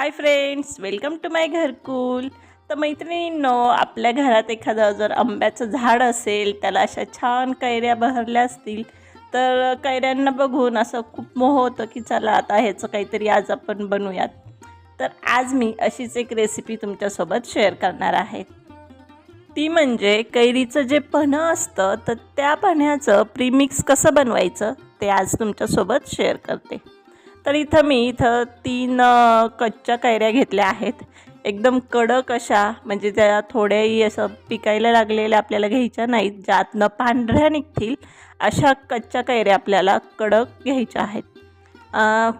Hi friends welcome to my Gharkul. तर मैत्रिणींनो आपल्या घरात एखादं जर आंब्याचं झाड असेल त्याला अशा छान कैऱ्या बहरल्या असतील तर कैऱ्यांना बघून असं खूप मोह होतं की चला आता ह्याचं काहीतरी आज आपण बनवूयात. तर आज मी अशीच एक रेसिपी तुमच्यासोबत शेअर करणार आहे. ती म्हणजे कैरीचं जे पन्हं असतं तर त्या पन्ह्याचं प्रीमिक्स कसं बनवायचं ते आज तुमच्यासोबत शेअर करते. तर इथं मी इथं तीन कच्च्या कैऱ्या घेतल्या आहेत. एकदम कडक अशा म्हणजे त्या थोड्याही असं पिकायला लागलेल्या आपल्याला घ्यायच्या नाहीत ज्यातनं पांढऱ्या निघतील अशा कच्च्या कैऱ्या आपल्याला कडक घ्यायच्या आहेत.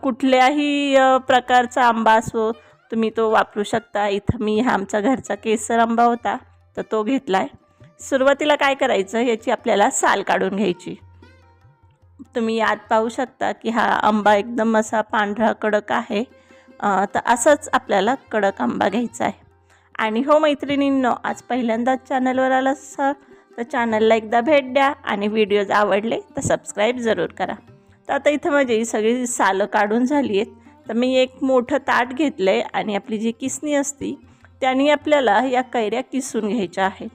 कुठल्याही प्रकारचा आंबा असो तुम्ही तो वापरू शकता. इथं मी हा आमचा घरचा केसर आंबा होता तर तो घेतला आहे सुरुवातीला काय करायचं याची आपल्याला साल काढून घ्यायची. तुम्ही यात पाहू शकता की हा आंबा एकदम असा पांढरा कडक आहे. तर असंच आपल्याला कडक आंबा घ्यायचा आहे. आणि हो मैत्रिणींनो आज पहिल्यांदाच चॅनलवर आलं असाल तर चॅनलला एकदा भेट द्या आणि व्हिडिओज आवडले तर सबस्क्राईब जरूर करा. तर आता इथं माझी ही सगळी सालं काढून झाली आहेत. तर मी एक मोठं ताट घेतलं आहे आणि आपली जी किसणी असती त्याने आपल्याला या कैऱ्या किसून घ्यायच्या आहेत.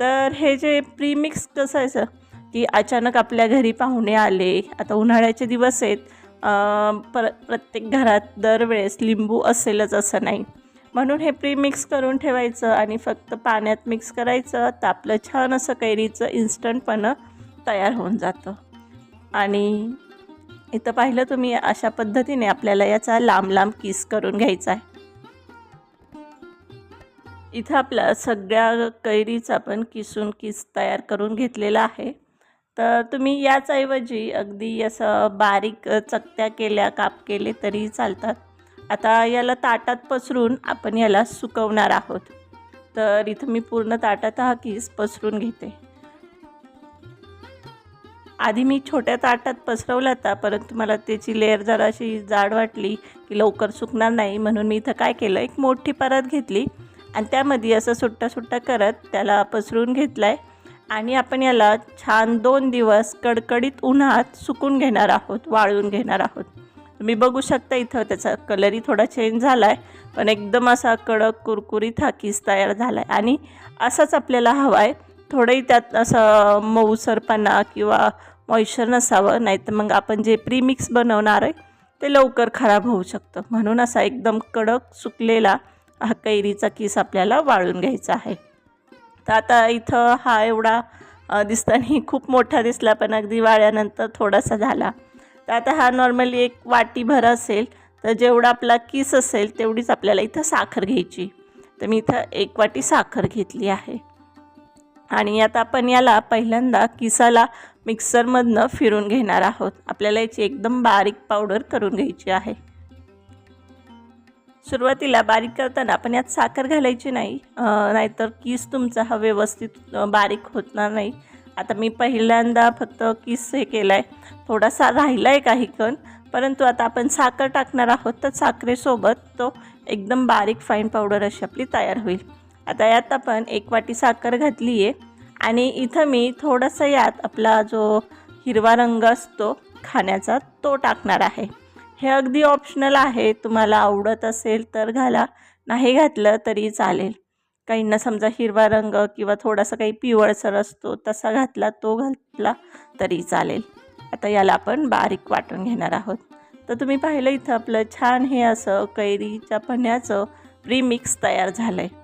तर हे जे प्रीमिक्स कसं आहे सर? की अचानक आपल्या घरी पाहुणे आले. आता उन्हाळ्याचे दिवस आहेत. पर प्रत्येक घरात दरवेळेस लिंबू असेलच असं नाही. म्हणून हे प्री मिक्स करून ठेवायचं आणि फक्त पाण्यात मिक्स करायचं. तर आपलं छान असं कैरीचं इन्स्टंटपणं तयार होऊन जातं. आणि इथं पाहिलं तुम्ही अशा पद्धतीने आपल्याला याचा लांब लांब किस करून घ्यायचा आहे. इथं आपला सगळ्या कैरीचा पण किसून किस तयार करून घेतलेला आहे. तर तुम्ही याचऐवजी अगदी असं बारीक चकत्या केल्या काप केले तरी चालतात. आता याला ताटात पसरून आपण याला सुकवणार आहोत. तर इथं मी पूर्ण ताटात हा किस पसरून घेते. आधी मी छोट्या ताटात पसरवला होता परंतु मला त्याची लेअर जरा अशी जाड वाटली की लवकर सुकणार नाही. म्हणून मी इथं काय केलं एक मोठी परत घेतली आणि त्यामध्ये असं सुट्टा सुट्टा करत त्याला पसरून घेतला आहे आणि आपण याला छान दोन दिवस कडकडीत उन्हात सुकून घेणार आहोत वाळून घेणार आहोत. तुम्ही बघू शकता इथं त्याचा कलरही थोडा चेंज झाला आहे पण एकदम असा कडक कुरकुरीत हा किस तयार झाला आहे आणि असाच आपल्याला हवा आहे थोडंही त्यात असं मऊसरपणा किंवा मॉइश्चर नसावं नाही तर मग आपण जे प्रीमिक्स बनवणार आहे ते लवकर खराब होऊ शकतं. म्हणून असा एकदम कडक सुकलेला हा कैरीचा किस आपल्याला वाळून घ्यायचा आहे. तर आता इथं हा एवढा अ, दिसताना खूप मोठा दिसला पण अगदी वाळ्यानंतर थोडासा झाला. तर आता हा नॉर्मली एक वाटीभर असेल तर जेवढा आपला किस असेल तेवढीच आपल्याला इथं साखर घ्यायची. तर मी इथं एक वाटी साखर घेतली आहे. आणि आता आपण याला पहिल्यांदा किसाला मिक्सरमधनं फिरून घेणार आहोत. आपल्याला याची एकदम बारीक पावडर करून घ्यायची आहे. सुरुवातीला बारीक करताना आपण यात साखर घालायची नाही. नाहीतर किस तुमचा हा व्यवस्थित बारीक होणार नाही. आता मी पहिल्यांदा फक्त किस हे केला आहे थोडासा राहिला आहे काही कण परंतु आता आपण साखर टाकणार आहोत तर साखरेसोबत तो एकदम बारीक फाईन पावडर अशी आपली तयार होईल. आता यात आपण एक वाटी साखर घातली आहे आणि इथं मी थोडासा यात आपला जो हिरवा रंग असतो खाण्याचा तो टाकणार आहे. हे अगदी ऑप्शनल आहे. तुम्हाला आवडत असेल तर घाला. नाही घातलं तरी चालेल. काहींना समजा हिरवा रंग किंवा थोडासा काही पिवळसर असतो तसा घातला तो घातला तरी चालेल. आता याला आपण बारीक वाटून घेणार आहोत. तर तुम्ही पाहिलं इथं आपलं छान हे असं कैरीच्या पण्याचं प्रीमिक्स तयार झालं आहे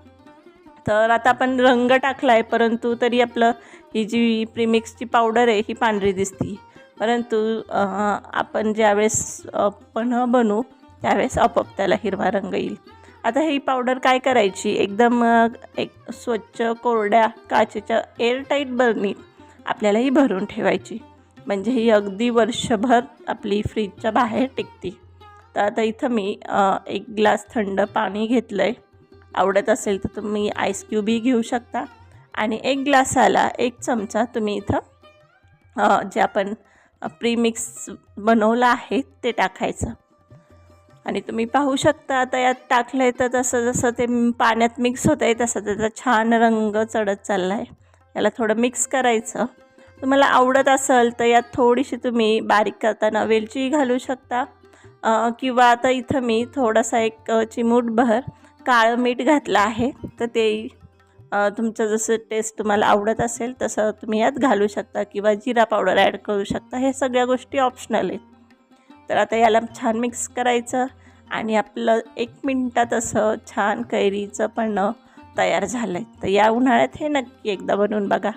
तर आता आपण रंग टाकला आहे परंतु तरी आपलं ही जी प्रीमिक्सची पावडर आहे ही पांढरी दिसती. परंतु आपण ज्यावेळेस पण पन्ह बनवू त्यावेळेस आपोआप त्याला हिरवा रंग येईल. आता ही पावडर काय करायची? एकदम एक स्वच्छ कोरड्या काचेच्या एअरटाईट बरणीत आपल्याला ही भरून ठेवायची. म्हणजे ही अगदी वर्षभर आपली फ्रीजच्या बाहेर टिकते. तर आता इथं मी एक ग्लास थंड पाणी घेतलं आहे आवडत असेल तर तुम्ही आईस क्यूबही घेऊ शकता. आणि एक ग्लासाला एक चमचा तुम्ही इथं जे आपण प्रीमिक्स बनवलं आहे ते टाकायचं. आणि तुम्ही पाहू शकता आता यात टाकलं आहे तर तसं जसं ते पाण्यात मिक्स होत आहे तसं त्याचा छान रंग चढत चालला आहे याला थोडं मिक्स करायचं. तुम्हाला आवडत असेल तर यात थोडीशी तुम्ही बारीक करताना वेलची घालू शकता. किंवा आता इथं मी थोडासा एक चिमूटभर काळं मीठ घातलं आहे तर तेही तुमचं जसं टेस्ट तुम्हाला आवडत असेल तसं तुम्ही यात घालू शकता किंवा जिरा पावडर ॲड करू शकता. हे सगळ्या गोष्टी ऑप्शनल आहेत. तर आता याला छान मिक्स करायचं आणि आपलं एक मिनटात असं छान कैरीचं पण तयार झालं आहे तर या उन्हाळ्यात हे नक्की एकदा बनवून बघा.